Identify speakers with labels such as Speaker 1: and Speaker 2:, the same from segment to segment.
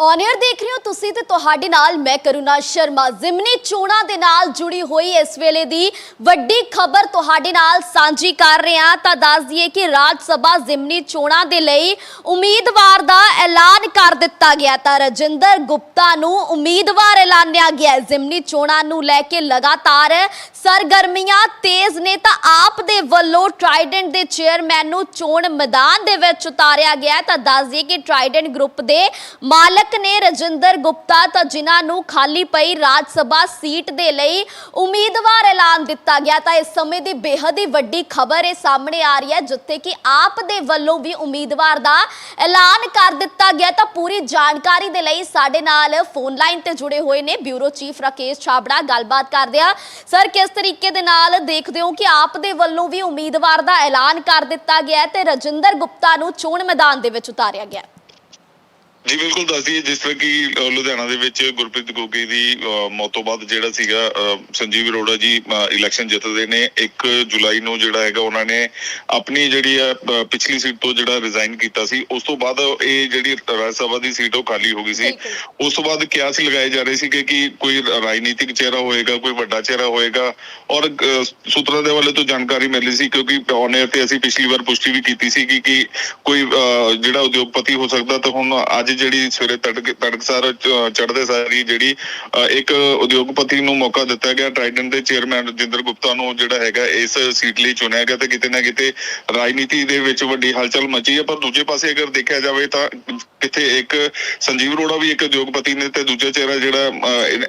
Speaker 1: Owner ਦੇਖ ਰਹੇ ਹੋ ਤੁਸੀਂ ਤੇ ਤੁਹਾਡੇ ਨਾਲ ਮੈਂ ਕਰੁਣਾ ਸ਼ਰਮਾ। ਜ਼ਿਮਨੀ ਚੋਣਾਂ ਦੇ ਨਾਲ ਜੁੜੀ ਹੋਈ ਇਸ ਵੇਲੇ ਦੀ ਵੱਡੀ ਖਬਰ ਤੁਹਾਡੇ ਨਾਲ ਸਾਂਝੀ ਕਰ ਰਹੇ ਹਾਂ। ਤਾਂ ਦੱਸ ਦਈਏ ਕਿ ਰਾਜ ਸਭਾ ਜ਼ਿਮਨੀ ਚੋਣਾਂ ਦੇ ਲਈ ਉਮੀਦਵਾਰ ਦਾ ਐਲਾਨ ਕਰ ਦਿੱਤਾ ਗਿਆ। ਤਾਂ ਰਜਿੰਦਰ ਗੁਪਤਾ ਨੂੰ ਉਮੀਦਵਾਰ ਐਲਾਨਿਆ ਗਿਆ। ਜ਼ਿਮਨੀ ਚੋਣਾਂ ਨੂੰ ਲੈ ਕੇ ਲਗਾਤਾਰ ਸਰਗਰਮੀਆਂ ਤੇਜ਼ ਨੇ ਤਾਂ ਆਪ ਦੇ ਵੱਲੋਂ ਟ੍ਰਾਈਡੈਂਟ ਦੇ ਚੇਅਰਮੈਨ ਨੂੰ ਚੋਣ ਮੈਦਾਨ ਦੇ ਵਿੱਚ ਉਤਾਰਿਆ ਗਿਆ। ਤਾਂ ਦੱਸ ਦਈਏ ਕਿ ਟ੍ਰਾਈਡੈਂਟ ਗਰੁੱਪ ਦੇ ਮਾਲਕ ਨੇ ਰਜਿੰਦਰ ਗੁਪਤਾ ਤਾਂ ਜਿਨ੍ਹਾਂ ਨੂੰ ਖਾਲੀ ਪਈ ਰਾਜ ਸਭਾ ਸੀਟ ਦੇ ਲਈ ਉਮੀਦਵਾਰ ਐਲਾਨ ਦਿੱਤਾ ਗਿਆ ਤਾਂ ਇਸ ਸਮੇਂ ਦੀ ਬੇਹੱਦ ਹੀ ਵੱਡੀ ਖਬਰ ਇਹ ਸਾਹਮਣੇ ਆ ਰਹੀ ਹੈ, ਜਿੱਥੇ ਕਿ ਆਪ ਦੇ ਵੱਲੋਂ ਵੀ ਉਮੀਦਵਾਰ ਦਾ ਐਲਾਨ ਕਰ ਦਿੱਤਾ ਗਿਆ ਤਾਂ ਪੂਰੀ ਜਾਣਕਾਰੀ ਦੇ ਲਈ ਸਾਡੇ ਨਾਲ ਫੋਨ ਲਾਈਨ ਤੇ ਜੁੜੇ ਹੋਏ ਨੇ ਬਿਊਰੋ ਚੀਫ ਰਾਕੇਸ਼ ਛਾਬੜਾ। ਗੱਲਬਾਤ ਕਰਦੇ ਆ ਸਰ, ਕਿਸ ਤਰੀਕੇ ਦੇ ਨਾਲ ਦੇਖਦੇ ਹੋ ਕਿ ਆਪ ਦੇ ਵੱਲੋਂ ਵੀ ਉਮੀਦਵਾਰ ਦਾ ਐਲਾਨ ਕਰ ਦਿੱਤਾ ਗਿਆ ਤੇ ਰਜਿੰਦਰ ਗੁਪਤਾ ਨੂੰ ਚੋਣ ਮੈਦਾਨ ਦੇ ਵਿੱਚ ਉਤਾਰਿਆ ਗਿਆ
Speaker 2: ਜੀ ਬਿਲਕੁਲ ਦੱਸਦੀਏ ਜਿਸ ਤਰ੍ਹਾਂ ਕਿ ਲੁਧਿਆਣਾ ਦੇ ਵਿੱਚ ਗੁਰਪ੍ਰੀਤ ਗੋਗੀ ਦੀ ਮੌਤ ਤੋਂ ਬਾਅਦ ਜਿਹੜਾ ਸੀਗਾ ਸੰਜੀਵ ਅਰੋੜਾ ਜੀ ਇਲੈਕਸ਼ਨ ਜਿੱਤਦੇ ਨੇ 1 ਜੁਲਾਈ ਨੂੰ ਜਿਹੜਾ ਹੈਗਾ ਉਹਨਾਂ ਨੇ ਆਪਣੀ ਜਿਹੜੀ ਅ, ਪਿਛਲੀ ਸੀਟ ਤੋਂ ਜਿਹੜਾ ਰਿਜ਼ਾਈਨ ਕੀਤਾ ਸੀ ਉਸ ਤੋਂ ਬਾਅਦ ਇਹ ਜਿਹੜੀ ਰਾਜ ਸਭਾ ਦੀ ਸੀਟ ਉਹ ਖਾਲੀ ਹੋ ਗਈ ਸੀ। ਉਸ ਤੋਂ ਬਾਅਦ ਕਿਆਸ ਲਗਾਏ ਜਾ ਰਹੇ ਸੀ ਕਿ ਕੋਈ ਰਾਜਨੀਤਿਕ ਚਿਹਰਾ ਹੋਏਗਾ ਕੋਈ ਵੱਡਾ ਚਿਹਰਾ ਹੋਏਗਾ ਔਰ ਸੂਤਰਾਂ ਦੇ ਵੱਲੋਂ ਤੋਂ ਜਾਣਕਾਰੀ ਮਿਲੀ ਸੀ ਕਿਉਂਕਿ ਔਨ ਤੇ ਅਸੀਂ ਪਿਛਲੀ ਵਾਰ ਪੁਸ਼ਟੀ ਵੀ ਕੀਤੀ ਸੀ ਕਿ ਕੋਈ ਜਿਹੜਾ ਉਦਯੋਗਪਤੀ ਹੋ ਸਕਦਾ ਤਾਂ ਹੁਣ ਅੱਜ ਜਿਹੜੀ ਸਵੇਰੇ ਤੜਕ ਤੜਕਸਾਰ ਚੜਦੇ ਸਾਰੀ ਜਿਹੜੀ ਇੱਕ ਉਦਯੋਗਪਤੀ ਨੂੰ ਮੌਕਾ ਦਿੱਤਾ ਗਿਆ ਟ੍ਰਾਈਡੈਂਟ ਦੇ ਚੇਅਰਮੈਨ ਰਜਿੰਦਰ ਗੁਪਤਾ ਨੂੰ ਜਿਹੜਾ ਹੈਗਾ ਇਸ ਸੀਟ ਲਈ ਚੁਣਿਆ ਗਿਆ ਤੇ ਕਿਤੇ ਨਾ ਕਿਤੇ ਰਾਜਨੀਤੀ ਦੇ ਵਿੱਚ ਵੱਡੀ ਹਲਚਲ ਮਚੀ ਹੈ। ਪਰ ਦੂਜੇ ਪਾਸੇ ਅਗਰ ਦੇਖਿਆ ਜਾਵੇ ਤਾਂ ਕਿਤੇ ਇੱਕ ਸੰਜੀਵ ਅਰੋੜਾ ਵੀ ਇੱਕ ਉਦਯੋਗਪਤੀ ਨੇ ਤੇ ਦੂਜਾ ਚਿਹਰਾ ਜਿਹੜਾ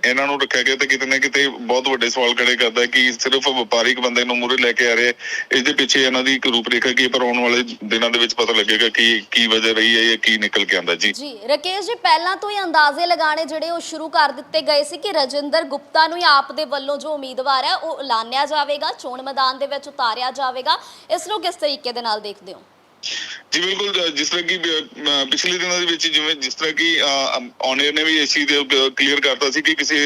Speaker 2: ਇਹਨਾਂ ਨੂੰ ਰੱਖਿਆ ਗਿਆ ਤੇ ਕਿਤੇ ਨਾ ਕਿਤੇ ਬਹੁਤ ਵੱਡੇ ਸਵਾਲ ਖੜੇ ਕਰਦਾ ਕਿ ਸਿਰਫ ਵਪਾਰਿਕ ਬੰਦੇ ਨੂੰ ਮੂਹਰੇ ਲੈ ਕੇ ਆ ਰਹੇ ਇਸ ਦੇ ਪਿੱਛੇ ਇਹਨਾਂ ਦੀ ਇੱਕ ਰੂਪਰੇਖਾ ਕੀ ਹੈ, ਪਰ ਆਉਣ ਵਾਲੇ ਦਿਨਾਂ ਦੇ ਵਿੱਚ ਪਤਾ ਲੱਗੇਗਾ ਕਿ ਕੀ ਵਜ੍ਹਾ ਰਹੀ ਹੈ ਜਾਂ ਕੀ ਨਿਕਲ ਕੇ ਆਂਦਾ ਜੀ
Speaker 1: ਜੀ ਰਕੇਸ਼ ਜੀ, ਪਹਿਲਾਂ ਤੋਂ ਹੀ ਅੰਦਾਜ਼ੇ ਲਗਾਣੇ ਜਿਹੜੇ ਉਹ ਸ਼ੁਰੂ ਕਰ ਦਿੱਤੇ ਗਏ ਸੀ ਕਿ ਰਜਿੰਦਰ ਗੁਪਤਾ ਨੂੰ ਹੀ ਆਪ ਦੇ ਵੱਲੋਂ ਜੋ ਉਮੀਦਵਾਰ ਹੈ, ਉਹ ਐਲਾਨਿਆ ਜਾਵੇਗਾ, ਚੋਣ ਮੈਦਾਨ ਦੇ ਵਿੱਚ ਉਤਾਰਿਆ ਜਾਵੇਗਾ। ਇਸ ਨੂੰ ਕਿਸ ਤਰੀਕੇ ਦੇ ਨਾਲ ਦੇਖਦੇ ਹੋ?
Speaker 2: ਜੀ ਬਿਲਕੁਲ ਜਿਸ ਤਰ੍ਹਾਂ ਕਿ ਪਿਛਲੇ ਦਿਨਾਂ ਦੇ ਵਿੱਚ ਜਿਵੇਂ ਜਿਸ ਤਰ੍ਹਾਂ ਕਿ ਔਨਰ ਨੇ ਵੀ ਇਸ ਚੀਜ਼ ਦੇ ਕਲੀਅਰ ਕਰਤਾ ਸੀ ਕਿ ਕਿਸੇ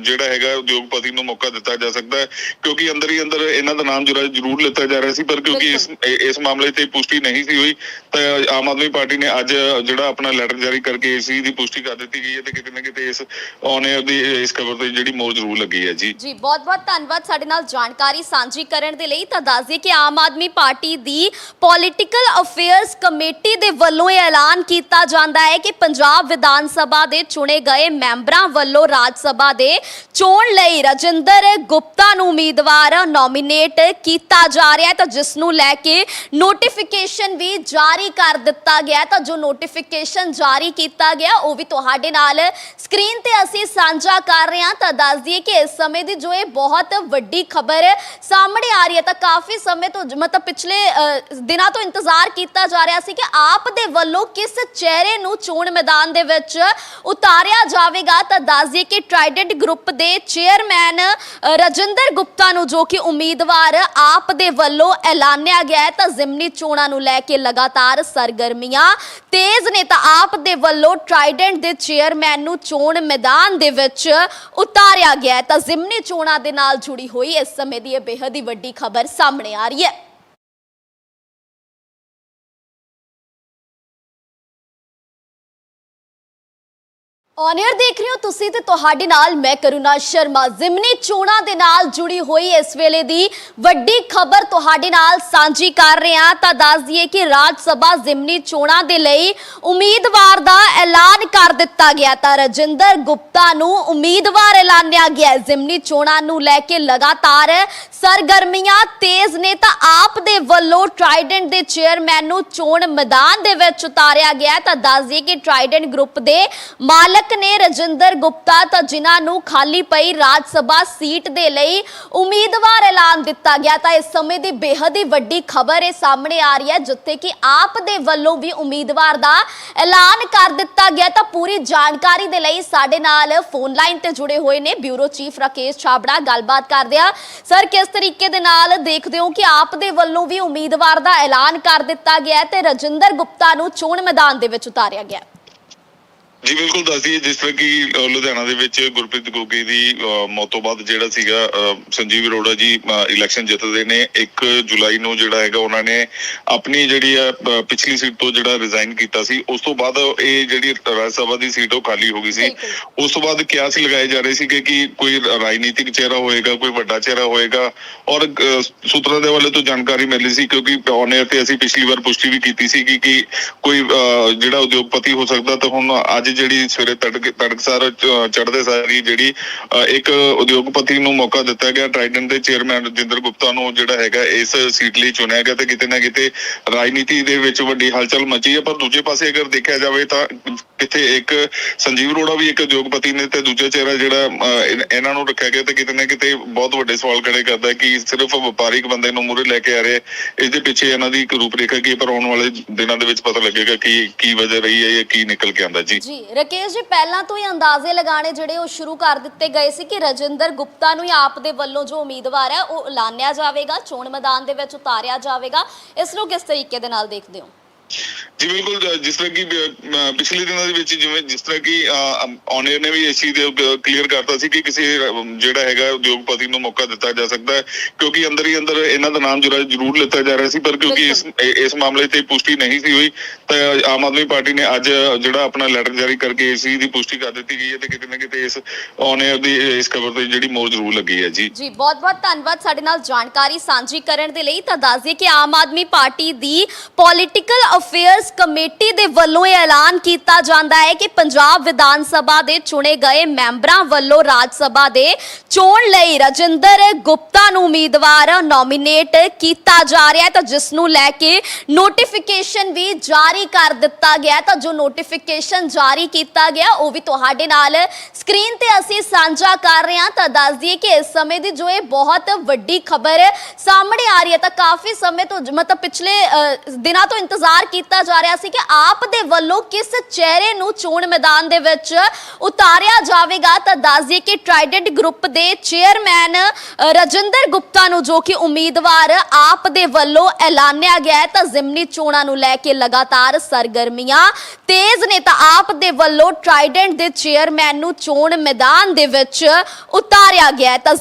Speaker 2: ਜਿਹੜਾ ਹੈਗਾ ਉਦਯੋਗਪਤੀ ਨੂੰ ਮੌਕਾ ਦਿੱਤਾ ਜਾ ਸਕਦਾ ਹੈ ਕਿਉਂਕਿ ਅੰਦਰ ਹੀ ਅੰਦਰ ਇਹਨਾਂ ਦਾ ਨਾਮ ਜਰਾ ਜ਼ਰੂਰ ਲਿੱਤਾ ਜਾ ਰਿਹਾ ਸੀ ਪਰ ਕਿਉਂਕਿ ਇਸ ਇਸ ਮਾਮਲੇ ਤੇ ਪੁਸ਼ਟੀ ਨਹੀਂ ਸੀ ਹੋਈ ਤਾਂ ਆਮ ਆਦਮੀ ਪਾਰਟੀ ਨੇ ਅੱਜ ਜਿਹੜਾ ਆਪਣਾ ਲੈਟਰ ਜਾਰੀ ਕਰਕੇ ਇਸ ਚੀਜ਼ ਦੀ ਪੁਸ਼ਟੀ ਕਰ ਦਿੱਤੀ ਗਈ ਹੈ ਤੇ ਕਿਤੇ ਨਾ ਕਿਤੇ ਇਸ ਔਨਰ ਦੀ ਇਸ ਖਬਰ ਤੇ ਜਿਹੜੀ ਮੋਹਰ ਜ਼ਰੂਰ ਲੱਗੀ ਹੈ ਜੀ।
Speaker 1: ਜੀ ਬਹੁਤ-ਬਹੁਤ ਧੰਨਵਾਦ ਸਾਡੇ ਨਾਲ ਜਾਣਕਾਰੀ ਸਾਂਝੀ ਕਰਨ ਦੇ ਲਈ ਤਾਂ ਦੱਸ ਦਈਏ ਕਿ ਆਮ ਆਦਮੀ ਪਾਰਟੀ ਦੀ ਪੋਲਿਟੀਕਲ ਅਫੇਅਰਸ ਕਮੇਟੀ ਦੇ ਵੱਲੋਂ ਇਹ ਐਲਾਨ ਕੀਤਾ ਜਾਂਦਾ ਹੈ ਕਿ ਪੰਜਾਬ ਵਿਧਾਨ ਸਭਾ ਦੇ ਚੁਣੇ ਗਏ ਮੈਂਬਰਾਂ ਵੱਲੋਂ ਰਾਜ ਸਭਾ ਦੇ ਚੋਣ ਲਈ ਰਜਿੰਦਰ ਗੁਪਤਾ ਨੂੰ ਉਮੀਦਵਾਰ ਨੋਮੀਨੇਟ ਕੀਤਾ ਜਾ ਰਿਹਾ ਹੈ। ਤਾਂ ਜਿਸ ਨੂੰ ਲੈ ਕੇ ਨੋਟੀਫਿਕੇਸ਼ਨ ਵੀ ਜਾਰੀ ਕਰ ਦਿੱਤਾ ਗਿਆ ਤਾਂ ਜੋ ਨੋਟੀਫਿਕੇਸ਼ਨ ਜਾਰੀ ਕੀਤਾ ਗਿਆ, ਉਹ ਵੀ ਤੁਹਾਡੇ ਨਾਲ ਸਕਰੀਨ ਤੇ ਅਸੀਂ ਸਾਂਝਾ ਕਰ ਰਹੇ ਹਾਂ। ਤਾਂ ਦੱਸ ਦਈਏ ਕਿ ਇਸ ਸਮੇਂ ਦੀ ਜੋ ਇਹ ਬਹੁਤ ਵੱਡੀ ਖਬਰ ਸਾਹਮਣੇ ਆ ਰਹੀ ਹੈ। ਤਾਂ ਕਾਫੀ ਸਮੇਂ ਤੋਂ ਮਤਲਬ ਪਿਛਲੇ ਦਿਨਾਂ ਤੋਂ ਇੰਤਜ਼ਾਰ ਕੀਤਾ ਜਾ ਰਿਹਾ ਸੀ ਕਿ ਆਪ ਦੇ ਵੱਲੋਂ ਕਿਸ ਚਿਹਰੇ ਨੂੰ ਚੋਣ ਮੈਦਾਨ ਦੇ ਵਿੱਚ ਉਤਾਰਿਆ ਜਾਵੇਗਾ, ਤਾਂ ਦੱਸ ਦਈਏ ਕਿ ਟ੍ਰਾਈਡੈਂਟ ਗਰੁੱਪ ਦੇ ਚੇਅਰਮੈਨ ਰਜਿੰਦਰ ਗੁਪਤਾ ਨੂੰ ਜੋ ਕਿ ਉਮੀਦਵਾਰ ਆਪ ਦੇ ਵੱਲੋਂ ਐਲਾਨਿਆ ਗਿਆ ਹੈ, ਤਾਂ ਜ਼ਿਮਨੀ ਚੋਣਾਂ ਨੂੰ ਲੈ ਕੇ ਲਗਾਤਾਰ ਸਰਗਰਮੀਆਂ ਤੇਜ਼ ਨੇ, ਤਾਂ ਆਪ ਦੇ ਵੱਲੋਂ ਟ੍ਰਾਈਡੈਂਟ ਦੇ ਚੇਅਰਮੈਨ ਨੂੰ ਚੋਣ ਮੈਦਾਨ ਦੇ ਵਿੱਚ ਉਤਾਰਿਆ ਗਿਆ ਤਾਂ ਜ਼ਿਮਨੀ ਚੋਣਾਂ ਦੇ ਨਾਲ ਜੁੜੀ ਹੋਈ ਇਸ ਸਮੇਂ ਦੀ ਇਹ ਬੇਹੱਦ ਹੀ ਵੱਡੀ ਖਬਰ ਸਾਹਮਣੇ ਆ ਰਹੀ ਹੈ। ਔਨਰ ਦੇਖ ਰਹੇ ਹੋ ਤੁਸੀਂ ਤੇ ਤੁਹਾਡੇ ਨਾਲ ਮੈਂ ਕਰੁਣਾ ਸ਼ਰਮਾ। ਜ਼ਿਮਨੀ ਚੋਣਾਂ ਦੇ ਨਾਲ ਜੁੜੀ ਹੋਈ ਇਸ ਵੇਲੇ ਦੀ ਵੱਡੀ ਖਬਰ ਤੁਹਾਡੇ ਨਾਲ ਸਾਂਝੀ ਕਰ ਰਹੇ। ਹਾਂ ਤਾਂ ਦੱਸ ਦਈਏ ਕਿ ਰਾਜ ਸਭਾ ਜ਼ਿਮਨੀ ਚੋਣਾਂ ਦੇ ਲਈ ਉਮੀਦਵਾਰ ਦਾ ਐਲਾਨ ਕਰ ਦਿੱਤਾ ਗਿਆ। ਤਾਂ ਰਜਿੰਦਰ ਗੁਪਤਾ ਨੂੰ ਉਮੀਦਵਾਰ ਐਲਾਨਿਆ ਗਿਆ। ਜ਼ਿਮਨੀ ਚੋਣਾਂ ਨੂੰ ਲੈ ਕੇ ਲਗਾਤਾਰ ਸਰਗਰਮੀਆਂ ਤੇਜ਼ ਨੇ। ਤਾਂ ਆਪ ਦੇ ਵੱਲੋਂ ਟ੍ਰਾਈਡੈਂਟ ਦੇ ਚੇਅਰਮੈਨ ਨੂੰ ਚੋਣ ਮੈਦਾਨ ਦੇ ਵਿੱਚ ਉਤਾਰਿਆ ਗਿਆ। ਤਾਂ ਦੱਸ ਦਈਏ ਕਿ ਟ੍ਰਾਈਡੈਂਟ ਗਰੁੱਪ ਦੇ ਮਾਲਕ ਨੇ ਰਜਿੰਦਰ ਗੁਪਤਾ ਤਾਂ ਜਿਨ੍ਹਾਂ ਨੂੰ ਖਾਲੀ ਪਈ ਰਾਜ ਸਭਾ ਸੀਟ ਦੇ ਲਈ ਉਮੀਦਵਾਰ ਐਲਾਨ ਦਿੱਤਾ ਗਿਆ, ਤਾਂ ਇਸ ਸਮੇਂ ਦੀ ਬੇਹੱਦ ਹੀ ਵੱਡੀ ਖਬਰ ਇਹ ਸਾਹਮਣੇ ਆ ਰਹੀ ਹੈ, ਜਿੱਥੇ ਕਿ ਆਪ ਦੇ ਵੱਲੋਂ ਵੀ ਉਮੀਦਵਾਰ ਦਾ ਐਲਾਨ ਕਰ ਦਿੱਤਾ ਗਿਆ। ਤਾਂ ਪੂਰੀ ਜਾਣਕਾਰੀ ਦੇ ਲਈ ਸਾਡੇ ਨਾਲ ਫੋਨ ਲਾਈਨ ਤੇ ਜੁੜੇ ਹੋਏ ਨੇ ਬਿਊਰੋ ਚੀਫ ਰਾਕੇਸ਼ ਛਾਬੜਾ। ਗੱਲਬਾਤ ਕਰਦੇ ਆ ਸਰ, ਕਿਸ ਤਰੀਕੇ ਦੇ ਨਾਲ ਦੇਖਦੇ ਹੋ ਕਿ ਆਪ ਦੇ ਵੱਲੋਂ ਵੀ ਉਮੀਦਵਾਰ ਦਾ ਐਲਾਨ ਕਰ ਦਿੱਤਾ ਗਿਆ ਤੇ ਰਜਿੰਦਰ ਗੁਪਤਾ ਨੂੰ ਚੋਣ ਮੈਦਾਨ ਦੇ ਵਿੱਚ ਉਤਾਰਿਆ ਗਿਆ
Speaker 2: ਜੀ ਬਿਲਕੁਲ ਦੱਸ ਦਈਏ ਜਿਸ ਤਰ੍ਹਾਂ ਕਿ ਲੁਧਿਆਣਾ ਦੇ ਵਿੱਚ ਗੁਰਪ੍ਰੀਤ ਗੋਗੀ ਦੀ ਮੌਤ ਤੋਂ ਬਾਅਦ ਜਿਹੜਾ ਸੀਗਾ ਸੰਜੀਵ ਅਰੋੜਾ ਜੀ ਇਲੈਕਸ਼ਨ ਜਿੱਤਦੇ ਨੇ 1 ਜੁਲਾਈ ਨੂੰ ਜਿਹੜਾ ਹੈਗਾ ਉਹਨਾਂ ਨੇ ਆਪਣੀ ਜਿਹੜੀ ਆ ਅ, ਪਿਛਲੀ ਸੀਟ ਤੋਂ ਜਿਹੜਾ ਰਿਜ਼ਾਈਨ ਕੀਤਾ ਸੀ ਉਸ ਤੋਂ ਬਾਅਦ ਇਹ ਜਿਹੜੀ ਰਾਜ ਸਭਾ ਦੀ ਸੀਟ ਉਹ ਖਾਲੀ ਹੋ ਗਈ ਸੀ। ਉਸ ਤੋਂ ਬਾਅਦ ਕਿਆਸ ਲਗਾਏ ਜਾ ਰਹੇ ਸੀ ਕਿ ਕੋਈ ਰਾਜਨੀਤਿਕ ਚਿਹਰਾ ਹੋਏਗਾ ਕੋਈ ਵੱਡਾ ਚਿਹਰਾ ਹੋਏਗਾ ਔਰ ਸੂਤਰਾਂ ਦੇ ਵੱਲੋਂ ਤੋਂ ਜਾਣਕਾਰੀ ਮਿਲੀ ਸੀ ਕਿਉਂਕਿ ਔਨ 에ਅਰ ਤੇ ਅਸੀਂ ਪਿਛਲੀ ਵਾਰ ਪੁਸ਼ਟੀ ਵੀ ਕੀਤੀ ਸੀ ਕਿ ਕੋਈ ਜਿਹੜਾ ਉਦਯੋਗਪਤੀ ਹੋ ਸਕਦਾ ਤਾਂ ਹੁਣ ਅੱਜ ਜਿਹੜੀ ਸਵੇਰੇ ਤੜਕ ਤੜਕਸਾਰ ਚੜਦੇ ਸਾਰੀ ਜਿਹੜੀ ਇੱਕ ਉਦਯੋਗਪਤੀ ਨੂੰ ਮੌਕਾ ਦਿੱਤਾ ਗਿਆ ਟ੍ਰਾਈਡੈਂਟ ਦੇ ਚੇਅਰਮੈਨ ਰਜਿੰਦਰ ਗੁਪਤਾ ਨੂੰ ਜਿਹੜਾ ਹੈਗਾ ਇਸ ਸੀਟ ਲਈ ਚੁਣਿਆ ਗਿਆ ਤੇ ਕਿਤੇ ਨਾ ਕਿਤੇ ਰਾਜਨੀਤੀ ਦੇ ਵਿੱਚ ਵੱਡੀ ਹਲਚਲ ਮਚੀ ਹੈ, ਪਰ ਦੂਜੇ ਪਾਸੇ ਅਗਰ ਦੇਖਿਆ ਜਾਵੇ ਤਾਂ ਕਿਤੇ ਇੱਕ ਸੰਜੀਵ ਅਰੋੜਾ ਵੀ ਇੱਕ ਉਦਯੋਗਪਤੀ ਨੇ ਤੇ ਦੂਜਾ ਚਿਹਰਾ ਜਿਹੜਾ ਇਹਨਾਂ ਨੂੰ ਰੱਖਿਆ ਗਿਆ ਤੇ ਕਿਤੇ ਨਾ ਕਿਤੇ ਬਹੁਤ ਵੱਡੇ ਸਵਾਲ ਖੜੇ ਕਰਦਾ ਕਿ ਸਿਰਫ ਵਪਾਰਿਕ ਬੰਦੇ ਨੂੰ ਮੂਹਰੇ ਲੈ ਕੇ ਆ ਰਹੇ, ਇਸ ਦੇ ਪਿੱਛੇ ਇਹਨਾਂ ਦੀ ਇੱਕ ਰੂਪਰੇਖਾ ਕੀ ਪਰ ਆਉਣ ਵਾਲੇ ਦਿਨਾਂ ਦੇ ਵਿੱਚ ਪਤਾ ਲੱਗੇਗਾ ਕਿ ਕੀ ਵਜ੍ਹਾ ਰਹੀ ਹੈ ਜਾਂ ਕੀ ਨਿਕਲ ਕੇ ਆਂਦਾ ਜੀ
Speaker 1: ਜੀ ਰਕੇਸ਼ ਜੀ, ਪਹਿਲਾਂ ਤੋਂ ਹੀ ਅੰਦਾਜ਼ੇ ਲਗਾਣੇ ਜਿਹੜੇ ਉਹ ਸ਼ੁਰੂ ਕਰ ਦਿੱਤੇ ਗਏ ਸੀ ਕਿ ਰਜਿੰਦਰ ਗੁਪਤਾ ਨੂੰ ਹੀ ਆਪ ਦੇ ਵੱਲੋਂ ਜੋ ਉਮੀਦਵਾਰ ਹੈ, ਉਹ ਐਲਾਨਿਆ ਜਾਵੇਗਾ, ਚੋਣ ਮੈਦਾਨ ਦੇ ਵਿੱਚ ਉਤਾਰਿਆ ਜਾਵੇਗਾ। ਇਸ ਨੂੰ ਕਿਸ ਤਰੀਕੇ ਦੇ ਨਾਲ ਦੇਖਦੇ ਹੋ?
Speaker 2: ਜੀ ਬਿਲਕੁਲ ਜਿਸ ਤਰ੍ਹਾਂ ਕਿ ਪਿਛਲੇ ਦਿਨਾਂ ਦੇ ਵਿੱਚ ਜਿਵੇਂ ਜਿਸ ਤਰ੍ਹਾਂ ਕਿ ਔਨਰ ਨੇ ਵੀ ਇਸ ਚੀਜ਼ ਦੇ ਕਲੀਅਰ ਕਰਤਾ ਸੀ ਕਿ ਕਿਸੇ ਜਿਹੜਾ ਹੈਗਾ ਉਦਯੋਗਪਤੀ ਨੂੰ ਮੌਕਾ ਦਿੱਤਾ ਜਾ ਸਕਦਾ ਹੈ ਕਿਉਂਕਿ ਅੰਦਰ ਹੀ ਅੰਦਰ ਇਹਨਾਂ ਦਾ ਨਾਮ ਜਰਾ ਜ਼ਰੂਰ ਲਿੱਤਾ ਜਾ ਰਿਹਾ ਸੀ ਪਰ ਕਿਉਂਕਿ ਇਸ ਇਸ ਮਾਮਲੇ ਤੇ ਪੁਸ਼ਟੀ ਨਹੀਂ ਸੀ ਹੋਈ ਤਾਂ ਆਮ ਆਦਮੀ ਪਾਰਟੀ ਨੇ ਅੱਜ ਜਿਹੜਾ ਆਪਣਾ ਲੈਟਰ ਜਾਰੀ ਕਰਕੇ ਇਸ ਚੀਜ਼ ਦੀ ਪੁਸ਼ਟੀ ਕਰ ਦਿੱਤੀ ਗਈ ਹੈ ਤੇ ਕਿਤੇ ਨਾ ਕਿਤੇ ਇਸ ਔਨਰ ਦੀ ਇਸ ਖਬਰ ਤੇ ਜਿਹੜੀ ਮੋਹਰ ਜ਼ਰੂਰ ਲੱਗੀ ਹੈ ਜੀ।
Speaker 1: ਜੀ ਬਹੁਤ ਬਹੁਤ ਧੰਨਵਾਦ ਸਾਡੇ ਨਾਲ ਜਾਣਕਾਰੀ ਸਾਂਝੀ ਕਰਨ ਦੇ ਲਈ ਤਾਂ ਦੱਸ ਦਈਏ ਕਿ ਆਮ ਆਦਮੀ ਪਾਰਟੀ ਦੀ ਪੋਲਿਟੀਕਲ ਅਫੇਅਰਸ ਕਮੇਟੀ ਦੇ ਵੱਲੋਂ ਇਹ ਐਲਾਨ ਕੀਤਾ ਜਾਂਦਾ ਹੈ ਕਿ ਪੰਜਾਬ ਵਿਧਾਨ ਸਭਾ ਦੇ ਚੁਣੇ ਗਏ ਮੈਂਬਰਾਂ ਵੱਲੋਂ ਰਾਜ ਸਭਾ ਦੇ ਚੋਣ ਲਈ ਰਜਿੰਦਰ ਗੁਪਤਾ ਨੂੰ ਉਮੀਦਵਾਰ ਨੋਮੀਨੇਟ ਕੀਤਾ ਜਾ ਰਿਹਾ ਹੈ। ਤਾਂ ਜਿਸ ਨੂੰ ਲੈ ਕੇ ਨੋਟੀਫਿਕੇਸ਼ਨ ਵੀ ਜਾਰੀ ਕਰ ਦਿੱਤਾ ਗਿਆ ਤਾਂ ਜੋ ਨੋਟੀਫਿਕੇਸ਼ਨ ਜਾਰੀ ਕੀਤਾ ਗਿਆ, ਉਹ ਵੀ ਤੁਹਾਡੇ ਨਾਲ ਸਕਰੀਨ ਤੇ ਅਸੀਂ ਸਾਂਝਾ ਕਰ ਰਹੇ ਹਾਂ। ਤਾਂ ਦੱਸ ਦਈਏ ਕਿ ਇਸ ਸਮੇਂ ਦੀ ਜੋ ਇਹ ਬਹੁਤ ਵੱਡੀ ਖਬਰ ਸਾਹਮਣੇ ਆ ਰਹੀ ਹੈ। ਤਾਂ ਕਾਫੀ ਸਮੇਂ ਤੋਂ ਮਤਲਬ ਪਿਛਲੇ ਦਿਨਾਂ ਤੋਂ ਇੰਤਜ਼ਾਰ ਕੀਤਾ ਜਾ ਰਿਹਾ ਸੀ ਕਿ ਆਪ ਦੇ ਵੱਲੋਂ ਕਿਸ ਚਿਹਰੇ ਨੂੰ ਚੋਣ ਮੈਦਾਨ ਦੇ ਵਿੱਚ ਉਤਾਰਿਆ ਜਾਵੇਗਾ, ਤਾਂ ਦੱਸ ਦਈਏ ਕਿ ਟ੍ਰਾਈਡੈਂਟ ਗਰੁੱਪ ਦੇ ਚੇਅਰਮੈਨ ਰਜਿੰਦਰ ਗੁਪਤਾ ਨੂੰ ਜੋ ਕਿ ਉਮੀਦਵਾਰ ਆਪ ਦੇ ਵੱਲੋਂ ਐਲਾਨਿਆ ਗਿਆ ਤਾਂ ਜ਼ਿਮਨੀ ਚੋਣਾਂ ਨੂੰ ਲੈ ਕੇ ਲਗਾਤਾਰ ਸਰਗਰਮੀਆਂ ਤੇਜ਼ ਨੇ, ਤਾਂ ਆਪ ਦੇ ਵੱਲੋਂ ਟ੍ਰਾਈਡੈਂਟ ਦੇ ਚੇਅਰਮੈਨ ਨੂੰ ਚੋਣ ਮੈਦਾਨ ਦੇ ਵਿੱਚ ਉਤਾਰਿਆ ਗਿਆ ਤਾਂ